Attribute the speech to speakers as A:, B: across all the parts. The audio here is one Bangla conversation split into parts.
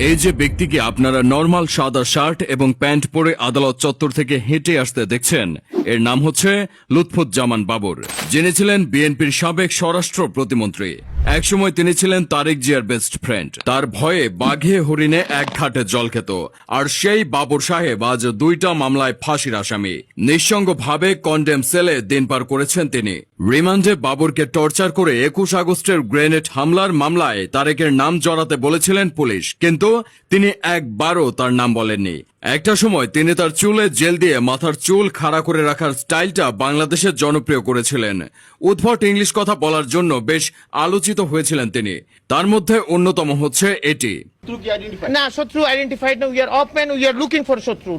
A: এই যে ব্যক্তিকে আপনারা নর্মাল সাদা শার্ট এবং প্যান্ট পরে আদালত চত্বর থেকে হেঁটে আসতে দেখছেন এর নাম হচ্ছে লুৎফুজ্জামান বাবর। যিনি ছিলেন বিএনপির সাবেক স্বরাষ্ট্র প্রতিমন্ত্রী। একসময় তিনি ছিলেন তারেক জিয়ার বেস্ট ফ্রেন্ড তার ভয়ে বাঘে, হরিণে এক ঘাটে জল খেত। আর সেই বাবর সাহেব আজ দুইটা মামলায় ফাঁসির আসামি। নিঃসঙ্গভাবে কন্ডেম সেলে দিন পার করেছেন তিনি। রিমান্ডে বাবরকে টর্চার করে একুশ আগস্টের গ্রেনেড হামলার মামলায় তারেকের নাম জড়াতে বলেছিলেন পুলিশ। কিন্তু তিনি একবারও তার নাম বলেননি। একটা সময় তিনি তার চুলে জেল দিয়ে মাথার চুল খাড়া করে রাখার স্টাইলটা বাংলাদেশের জনপ্রিয় করেছিলেন। উদ্ভট ইংলিশ কথা বলার জন্য বেশ আলোচিত হয়েছিলেন তিনি। তার মধ্যে অন্যতম হচ্ছে এটি।
B: শত্রু কি আইডেন্টিফাই
C: না শত্রু আইডেন্টিফাইড না we are open we are looking for শত্রু।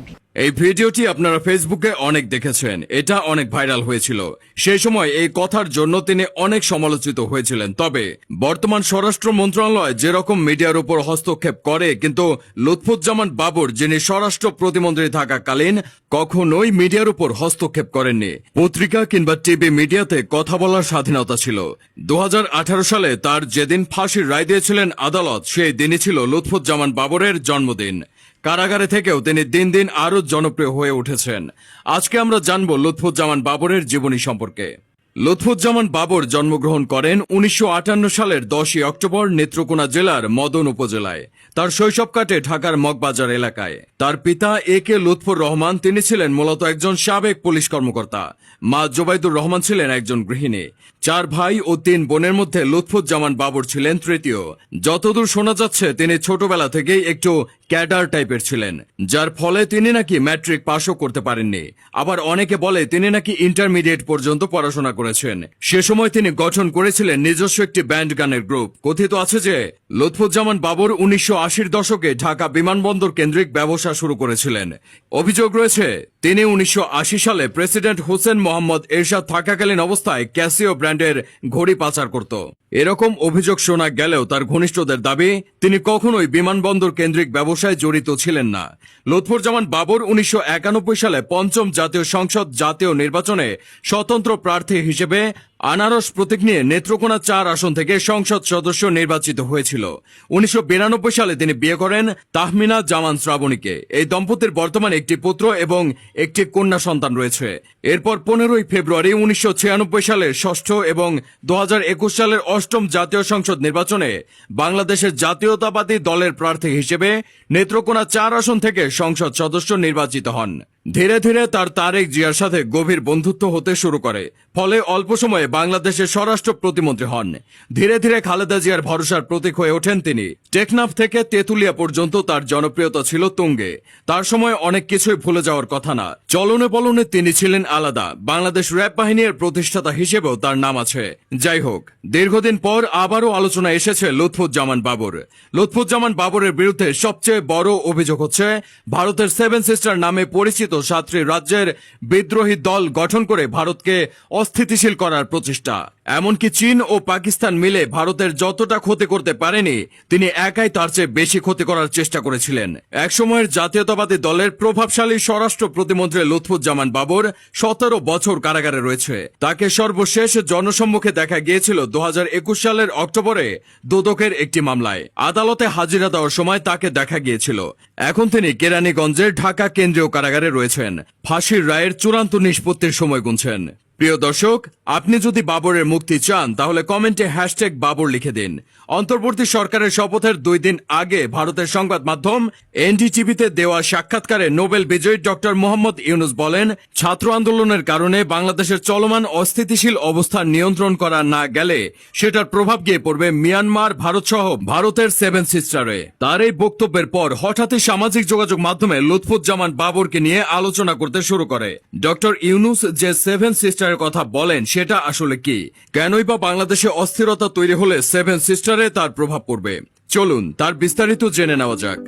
A: এই ভিডিওটি আপনারা ফেসবুকে অনেক দেখেছেন এটা অনেক ভাইরাল হয়েছিল। সেই সময় এই কথার জন্য তিনি অনেক সমালোচিত হয়েছিলেন। তবে বর্তমান স্বরাষ্ট্র মন্ত্রণালয় যেরকম মিডিয়ার উপর হস্তক্ষেপ করে কিন্তু লুৎফুজ্জামান বাবর যিনি স্বরাষ্ট্র প্রতিমন্ত্রী থাকাকালীন কখনোই মিডিয়ার উপর হস্তক্ষেপ করেননি। পত্রিকা কিংবা টিভি মিডিয়াতে কথা বলার স্বাধীনতা ছিল। দু হাজার আঠারো সালে তার যেদিন ফাঁসির রায় দিয়েছিলেন আদালত সেই দিনই ছিল লুৎফুজ্জামান বাবরের জন্মদিন। কারাগারে থেকেও তিনি দিন দিন আরও জনপ্রিয় হয়ে উঠেছেন। আজকে আমরা জানব লুৎফুজ্জামান বাবরের জীবনী সম্পর্কে। লুৎফুজ্জামান বাবর জন্মগ্রহণ করেন উনিশশো আটান্ন সালের দশই অক্টোবর নেত্রকোনা জেলার মদন উপজেলায়। তার শৈশব কাটে ঢাকার মগবাজার এলাকায়। তার পিতা এ কে লুৎফুর রহমান, তিনি ছিলেন মূলত একজন সাবেক পুলিশ কর্মকর্তা। মা জোবাইদুর রহমান ছিলেন একজন গৃহিণী। চার ভাই ও তিন বোনের মধ্যে লুৎফুজ্জামান বাবর ছিলেন তৃতীয়। যতদূর শোনা যাচ্ছে, তিনি ছোটবেলা থেকেই একটু ক্যাডার টাইপের ছিলেন, যার ফলে তিনি নাকি ম্যাট্রিক পাশও করতে পারেননি। আবার অনেকে বলে তিনি নাকি ইন্টারমিডিয়েট পর্যন্ত পড়াশোনা করেছেন। সে সময় তিনি গঠন করেছিলেন নিজস্ব একটি ব্যান্ড গানের গ্রুপ। কথিত আছে যে, লুৎফুজ্জামান বাবর উনিশশো দশকে ঢাকা বিমানবন্দর কেন্দ্রিক ব্যবসা শুরু করেছিলেন। অভিযোগ রয়েছে তিনি উনিশশো আশি সালে প্রেসিডেন্ট হোসেন মোহাম্মদ এরশাদ থাকাকালীন অবস্থায় ক্যাসিও ব্র্যান্ডের ঘড়ি পাচার করত। এরকম অভিযোগ শোনা গেলেও তার ঘনিষ্ঠদের দাবি, তিনি কখনোই বিমানবন্দর কেন্দ্রিক ব্যবসায় জড়িত ছিলেন না। লুৎফুজ্জামান বাবর উনিশশো একানব্বই সালে পঞ্চম জাতীয় সংসদ জাতীয় নির্বাচনে স্বতন্ত্র প্রার্থী হিসেবে আনারস প্রতীক নিয়ে নেত্রকোনা চার আসন থেকে সংসদ সদস্য নির্বাচিত হয়েছিল। উনিশশো বিরানব্বই সালে তিনি বিয়ে করেন তাহমিনা জামান শ্রাবণীকে। এই দম্পতির বর্তমানে একটি পুত্র এবং একটি কন্যা সন্তান রয়েছে। এরপর পনেরোই ফেব্রুয়ারি উনিশশো ছিয়ানব্বই সালের ষষ্ঠ এবং দু হাজার একুশ সালের অষ্টম জাতীয় সংসদ নির্বাচনে বাংলাদেশের জাতীয়তাবাদী দলের প্রার্থী হিসেবে নেত্রকোনা চার আসন থেকে সংসদ সদস্য নির্বাচিত হন। ধীরে ধীরে তার তারেক জিয়ার সাথে গভীর বন্ধুত্ব হতে শুরু করে, ফলে অল্প সময়ে বাংলাদেশের স্বরাষ্ট্র প্রতিমন্ত্রী হন। ধীরে ধীরে খালেদা জিয়ার ভরসার প্রতীক হয়ে ওঠেন তিনি। টেকনাফ থেকে তেতুলিয়া পর্যন্ত তার জনপ্রিয়তা ছিল তুঙ্গে। তার সময় অনেক কিছুই ভুলে যাওয়ার কথা না। চলনে পলনে তিনি ছিলেন আলাদা। বাংলাদেশ র্যাব বাহিনীর প্রতিষ্ঠাতা হিসেবেও তার নাম আছে। যাই হোক, দীর্ঘদিন পর আবারও আলোচনা এসেছে লুৎফুজ্জামান বাবর। লুৎফুজ্জামান বাবরের বিরুদ্ধে সবচেয়ে বড় অভিযোগ হচ্ছে, ভারতের সেভেন সিস্টার নামে পরিচিত সাতটি রাজ্যের বিদ্রোহী দল গঠন করে ভারতকে অস্থিতিশীল করার প্রচেষ্টা। এমনকি চীন ও পাকিস্তান মিলে ভারতের যতটা ক্ষতি করতে পারেনি, তিনি একাই তার চেয়ে বেশি ক্ষতি করার চেষ্টা করেছিলেন। একসময়ের জাতীয়তাবাদী দলের প্রভাবশালী স্বরাষ্ট্র প্রতিমন্ত্রী লুৎফুজ্জামান বাবর সতেরো বছর কারাগারে রয়েছে। তাকে সর্বশেষ জনসম্মুখে দেখা গিয়েছিল দু হাজার একুশ সালের অক্টোবরে দুদকের একটি মামলায়। আদালতে হাজিরা দেওয়ার সময় তাকে দেখা গিয়েছিল। এখন তিনি কেরানীগঞ্জের ঢাকা কেন্দ্রীয় কারাগারে রয়েছেন। ফাঁসির রায়ের চূড়ান্ত নিষ্পত্তির সময় গুনছেন। প্রিয় দর্শক, আপনি যদি বাবরের মুক্তি চান, তাহলে কমেন্টে হ্যাশট্যাগ বাবর লিখে দিন। অন্তর্বর্তী সরকারের শপথের দুই দিন আগে ভারতের সংবাদ মাধ্যম এনডিটিভিতে দেওয়া সাক্ষাৎকারে নোবেল বিজয়ী ডক্টর মোহাম্মদ ইউনুস বলেন, ছাত্র আন্দোলনের কারণে বাংলাদেশের চলমান অস্থিতিশীল অবস্থা নিয়ন্ত্রণ করা না গেলে সেটার প্রভাব গিয়ে পড়বে মিয়ানমার ভারত সহ ভারতের সেভেন সিস্টারে। তার এই বক্তব্যের পর হঠাৎই সামাজিক যোগাযোগ মাধ্যমে লুৎফুজ্জামান বাবরকে নিয়ে আলোচনা করতে শুরু করে। ডক্টর ইউনুস যে সেভেন সিস্টারের কথা বলেন, সেটা আসলে কি? কেনই বা বাংলাদেশে অস্থিরতা তৈরি হলে সেভেন সিস্টারে তার প্রভাব পড়বে। চলুন, তার বিস্তারিত জেনে নেওয়া যাক।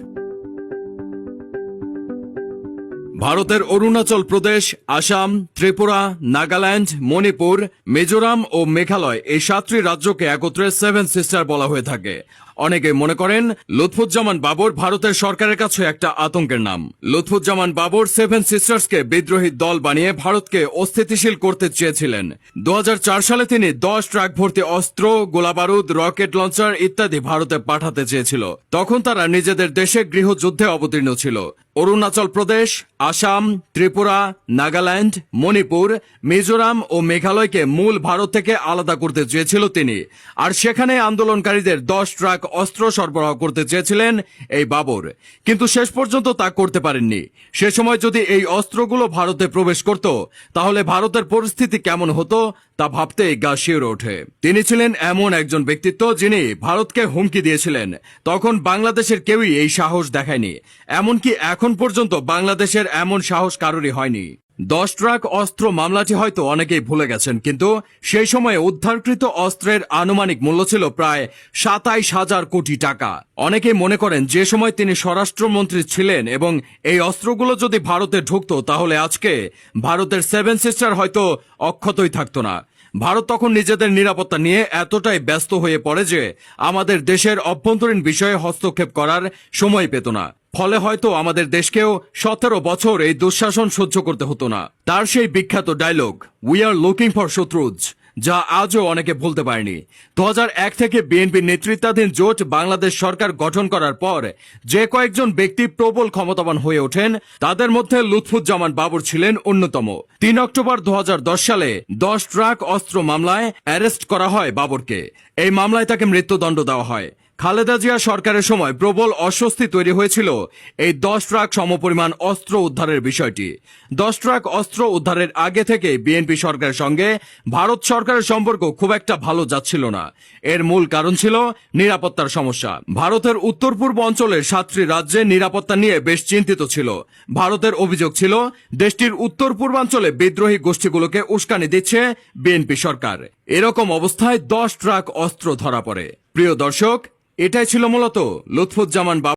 A: ভারতের অরুণাচল প্রদেশ, আসাম, ত্রিপুরা, নাগাল্যান্ড, মণিপুর, মিজোরাম ও মেঘালয় এই সাতটি রাজ্যকে একত্রে সেভেন সিস্টার বলা হয়ে থাকে। অনেকে মনে করেন লুৎফুজ্জামান বাবর ভারতের সরকারের কাছে একটা আতঙ্কের নাম। লুৎফুজ্জামান বাবর সেভেন সিস্টার্সকে বিদ্রোহী দল বানিয়ে ভারতকে অস্থিতিশীল করতে চেয়েছিলেন। দু হাজার চার সালে তিনি দশ ট্রাক ভর্তি অস্ত্র, গোলাবারুদ, রকেট লঞ্চার ইত্যাদি ভারতে পাঠাতে চেয়েছিল। তখন তারা নিজেদের দেশে গৃহযুদ্ধে অবতীর্ণ ছিল। অরুণাচল প্রদেশ, আসাম, ত্রিপুরা, নাগাল্যান্ড, মণিপুর, মিজোরাম ও মেঘালয়কে মূল ভারত থেকে আলাদা করতে চেয়েছিল তিনি। আর সেখানে আন্দোলনকারীদের দশ ট্রাক অস্ত্র সরবরাহ করতে চেয়েছিলেন এই বাবর। কিন্তু শেষ পর্যন্ত তা করতে পারেননি। সে সময় যদি এই অস্ত্রগুলো ভারতে প্রবেশ করত, তাহলে ভারতের পরিস্থিতি কেমন হতো তা ভাবতে গা শিউরে ওঠে। তিনি ছিলেন এমন একজন ব্যক্তিত্ব যিনি ভারতকে হুমকি দিয়েছিলেন। তখন বাংলাদেশের কেউই এই সাহস দেখায়নি। এমনকি এখন পর্যন্ত বাংলাদেশের এমন সাহস কারোরই হয়নি। দশ ট্রাক অস্ত্র মামলাটি হয়তো অনেকেই ভুলে গেছেন, কিন্তু সেই সময়ে উদ্ধারকৃত অস্ত্রের আনুমানিক মূল্য ছিল প্রায় সাতাইশ হাজার কোটি টাকা। অনেকেই মনে করেন যে সময় তিনি স্বরাষ্ট্রমন্ত্রী ছিলেন এবং এই অস্ত্রগুলো যদি ভারতে ঢুকতো, তাহলে আজকে ভারতের সেভেন সিস্টার হয়তো অক্ষতই থাকতো না। ভারত তখন নিজেদের নিরাপত্তা নিয়ে এতটাই ব্যস্ত হয়ে পড়ে যে আমাদের দেশের অভ্যন্তরীণ বিষয়ে হস্তক্ষেপ করার সময় পেত না। ফলে হয়তো আমাদের দেশকেও সতেরো বছর এই দুঃশাসন সহ্য করতে হতো না। তার সেই বিখ্যাত dialogue we are looking for শত্রুজ যা আজও অনেকে ভুলতে পারেনি। দু এক থেকে বিএনপির নেতৃত্বাধীন জোট বাংলাদেশ সরকার গঠন করার পর যে কয়েকজন ব্যক্তি প্রবল ক্ষমতাবান হয়ে ওঠেন, তাদের মধ্যে লুৎফুজ্জামান বাবর ছিলেন অন্যতম। তিন অক্টোবর দু হাজার দশ সালে দশ ট্রাক অস্ত্র মামলায় অ্যারেস্ট করা হয় বাবরকে। এই মামলায় তাকে মৃত্যুদণ্ড দেওয়া হয়। খালেদা জিয়া সরকারের সময় প্রবল অস্বস্তি তৈরি হয়েছিল। এই দশ ট্রাক সমপরিমাণ অস্ত্র উদ্ধারের বিষয়টি। দশ ট্রাক অস্ত্র উদ্ধারের আগে থেকে বিএনপি সরকারের সঙ্গে ভারত সরকারের সম্পর্ক খুব একটা ভালো যাচ্ছিল না। এর মূল কারণ ছিল নিরাপত্তার সমস্যা। ভারতের উত্তর পূর্ব অঞ্চলের সাতটি রাজ্যে নিরাপত্তা নিয়ে বেশ চিন্তিত ছিল। ভারতের অভিযোগ ছিল, দেশটির উত্তর পূর্বাঞ্চলে বিদ্রোহী গোষ্ঠীগুলোকে উস্কানি দিচ্ছে বিএনপি সরকার। এরকম অবস্থায় দশ ট্রাক অস্ত্র ধরা পড়ে। প্রিয় দর্শক এটাই ছিল মূলত লুৎফুজ্জামান